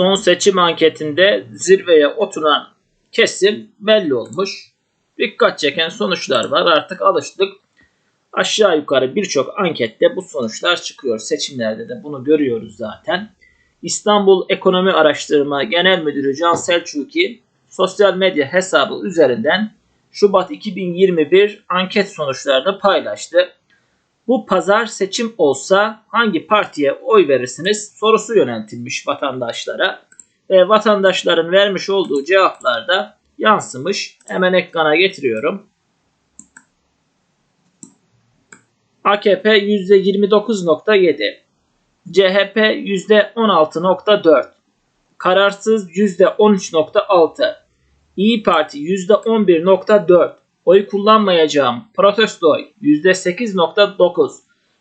son seçim anketinde zirveye oturan kesim belli olmuş. Dikkat çeken sonuçlar var. Artık alıştık. Aşağı yukarı birçok ankette bu sonuçlar çıkıyor. Seçimlerde de bunu görüyoruz zaten. İstanbul Ekonomi Araştırma Genel Müdürü Can Selçuk'i sosyal medya hesabı üzerinden Şubat 2021 anket sonuçlarını paylaştı. Bu pazar seçim olsa hangi partiye oy verirsiniz sorusu yöneltilmiş vatandaşlara. Ve vatandaşların vermiş olduğu cevaplarda yansımış. Hemen ekrana getiriyorum. AKP %29.7, CHP %16.4, kararsız %13.6, İyi Parti %11.4, oy kullanmayacağım protesto oy %8.9,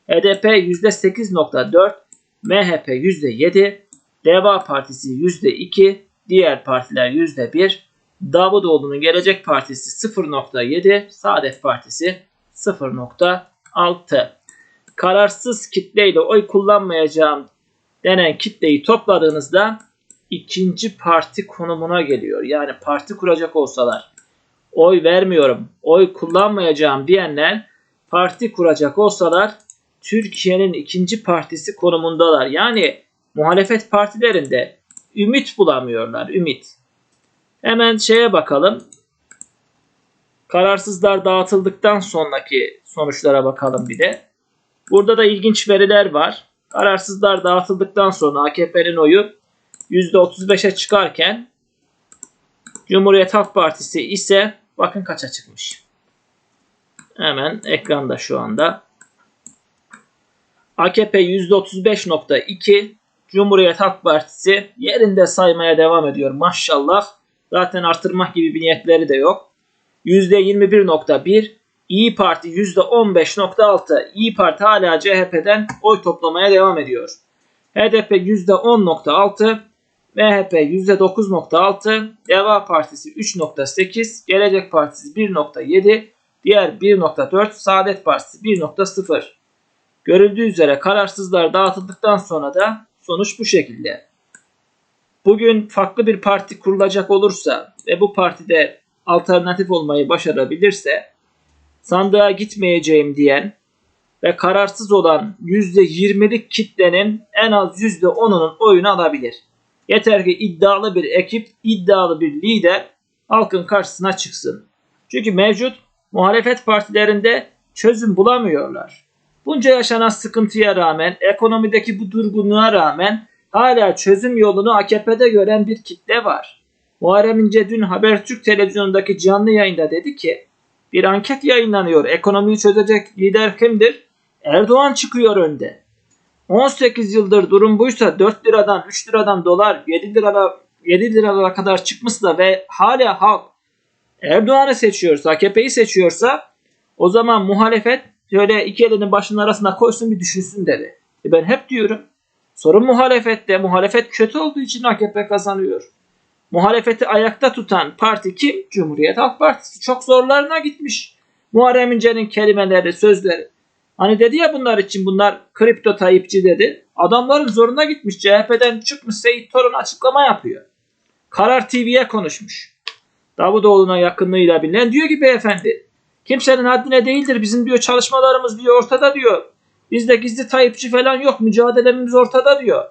HDP %8.4, MHP %7, Deva Partisi %2, diğer partiler %1, Davutoğlu'nun Gelecek Partisi 0.7, Saadet Partisi 0.6. Kararsız kitleyle oy kullanmayacağım denen kitleyi topladığınızda ikinci parti konumuna geliyor. Yani parti kuracak olsalar oy vermiyorum, oy kullanmayacağım diyenler parti kuracak olsalar Türkiye'nin ikinci partisi konumundalar. Yani muhalefet partilerinde ümit bulamıyorlar, ümit. Hemen şeye bakalım. Kararsızlar dağıtıldıktan sonraki sonuçlara bakalım bir de. Burada da ilginç veriler var. Kararsızlar dağıtıldıktan sonra AKP'nin oyu %35'e çıkarken Cumhuriyet Halk Partisi ise bakın kaça çıkmış. Hemen ekranda şu anda. AKP %35.2 Cumhuriyet Halk Partisi yerinde saymaya devam ediyor maşallah. Zaten artırmak gibi bir niyetleri de yok. %21.1 İyi Parti %15.6 İyi Parti hala CHP'den oy toplamaya devam ediyor. HDP %10.6 MHP %9.6, Deva Partisi 3.8, Gelecek Partisi 1.7, diğer 1.4, Saadet Partisi 1.0. Görüldüğü üzere kararsızlar dağıtıldıktan sonra da sonuç bu şekilde. Bugün farklı bir parti kurulacak olursa ve bu partide alternatif olmayı başarabilirse sandığa gitmeyeceğim diyen ve kararsız olan %20'lik kitlenin en az %10'unun oyunu alabilir. Yeter ki iddialı bir ekip, iddialı bir lider halkın karşısına çıksın. Çünkü mevcut muhalefet partilerinde çözüm bulamıyorlar. Bunca yaşanan sıkıntıya rağmen, ekonomideki bu durgunluğa rağmen hala çözüm yolunu AKP'de gören bir kitle var. Muharrem İnce dün Habertürk televizyonundaki canlı yayında dedi ki bir anket yayınlanıyor. Ekonomiyi çözecek lider kimdir? Erdoğan çıkıyor önde. 18 yıldır durum buysa 4 liradan 3 liradan dolar 7 liraya 7 liralara kadar çıkmışsa ve hala halk Erdoğan'ı seçiyorsa, AKP'yi seçiyorsa o zaman muhalefet şöyle iki elinin başının arasına koysun bir düşünsün dedi. E ben hep diyorum sorun muhalefette. Muhalefet kötü olduğu için AKP kazanıyor. Muhalefeti ayakta tutan parti kim? Cumhuriyet Halk Partisi. Çok zorlarına gitmiş. Muharrem İnce'nin kelimeleri, sözleri. Hani dedi ya bunlar için bunlar kripto Tayyipçi dedi. Adamların zoruna gitmiş. CHP'den çıkmış Seyit Torun açıklama yapıyor. Karar TV'ye konuşmuş. Davutoğlu'na yakınlığıyla bilinen diyor ki beyefendi kimsenin haddine değildir. Bizim diyor çalışmalarımız diyor ortada diyor. Bizde gizli Tayyipçi falan yok. Mücadelemiz ortada diyor.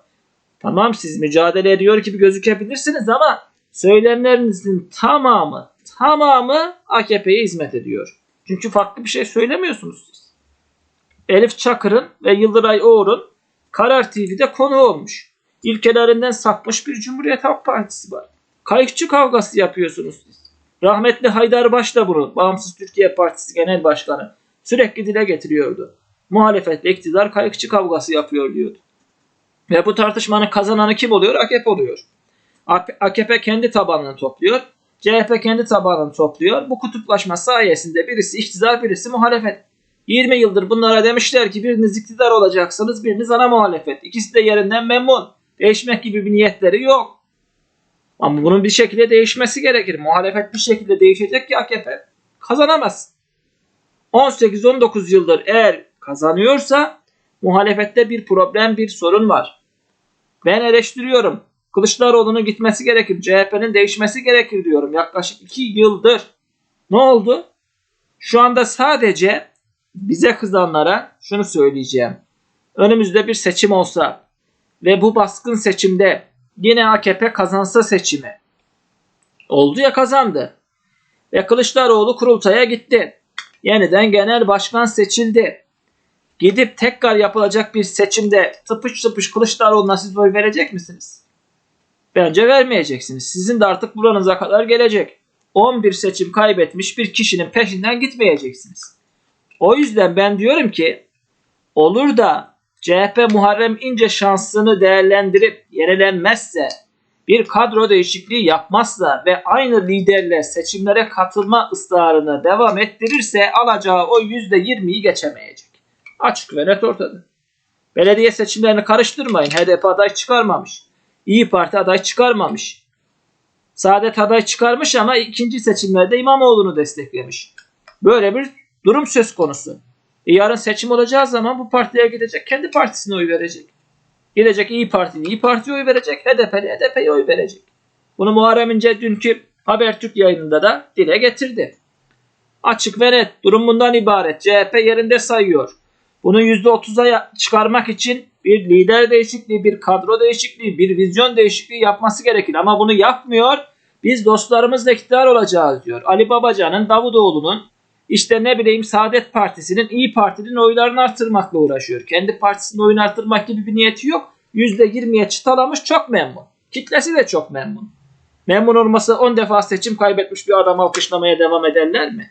Tamam siz mücadele ediyor gibi gözükebilirsiniz ama söylemlerinizin tamamı tamamı AKP'ye hizmet ediyor. Çünkü farklı bir şey söylemiyorsunuz siz. Elif Çakır'ın ve Yıldıray Oğur'un Karar TV'de konu olmuş. İlkelerinden sapmış bir Cumhuriyet Halk Partisi var. Kayıkçı kavgası yapıyorsunuz siz. Rahmetli Haydar Baş da bunu Bağımsız Türkiye Partisi Genel Başkanı sürekli dile getiriyordu. Muhalefetle iktidar kayıkçı kavgası yapıyor diyordu. Ve bu tartışmanın kazananı kim oluyor? AKP oluyor. AKP kendi tabanını topluyor. CHP kendi tabanını topluyor. Bu kutuplaşma sayesinde birisi iktidar birisi muhalefet. 20 yıldır bunlara demişler ki biriniz iktidar olacaksınız, biriniz ana muhalefet. İkisi de yerinden memnun. Değişmek gibi bir niyetleri yok. Ama bunun bir şekilde değişmesi gerekir. Muhalefet bir şekilde değişecek ki AKP kazanamaz. 18-19 yıldır eğer kazanıyorsa muhalefette bir problem, bir sorun var. Ben eleştiriyorum. Kılıçdaroğlu'nun gitmesi gerekir. CHP'nin değişmesi gerekir diyorum. Yaklaşık 2 yıldır. Ne oldu? Şu anda sadece bize kızanlara şunu söyleyeceğim. Önümüzde bir seçim olsa ve bu baskın seçimde yine AKP kazansa seçimi. Oldu ya kazandı. Ve Kılıçdaroğlu kurultaya gitti. Yeniden genel başkan seçildi. Gidip tekrar yapılacak bir seçimde tıpış tıpış Kılıçdaroğlu'na siz oy verecek misiniz? Bence vermeyeceksiniz. Sizin de artık buranıza kadar gelecek. 11 seçim kaybetmiş bir kişinin peşinden gitmeyeceksiniz. O yüzden ben diyorum ki olur da CHP Muharrem İnce şansını değerlendirip yenilenmezse bir kadro değişikliği yapmazsa ve aynı liderle seçimlere katılma ısrarını devam ettirirse alacağı o %20'yi geçemeyecek. Açık ve net ortada. Belediye seçimlerini karıştırmayın. HDP aday çıkarmamış. İyi Parti aday çıkarmamış. Saadet aday çıkarmış ama ikinci seçimlerde İmamoğlu'nu desteklemiş. Böyle bir durum söz konusu. E yarın seçim olacağı zaman bu partiye gidecek, kendi partisine oy verecek. Gidecek İyi Parti'nin İyi Parti'ye oy verecek, HDP'li HDP'ye oy verecek. Bunu Muharrem İnce dünkü Habertürk yayınında da dile getirdi. Açık ve net durum bundan ibaret. CHP yerinde sayıyor. Bunu %30'a çıkarmak için bir lider değişikliği, bir kadro değişikliği, bir vizyon değişikliği yapması gerekir. Ama bunu yapmıyor. Biz dostlarımızla iktidar olacağız diyor. Ali Babacan'ın, Davutoğlu'nun, işte ne bileyim Saadet Partisi'nin, İyi Parti'nin oylarını artırmakla uğraşıyor. Kendi partisinin oyunu artırmak gibi bir niyeti yok. %20'ye çıtalamış çok memnun. Kitlesi de çok memnun. Memnun olması 10 defa seçim kaybetmiş bir adam alkışlamaya devam ederler mi?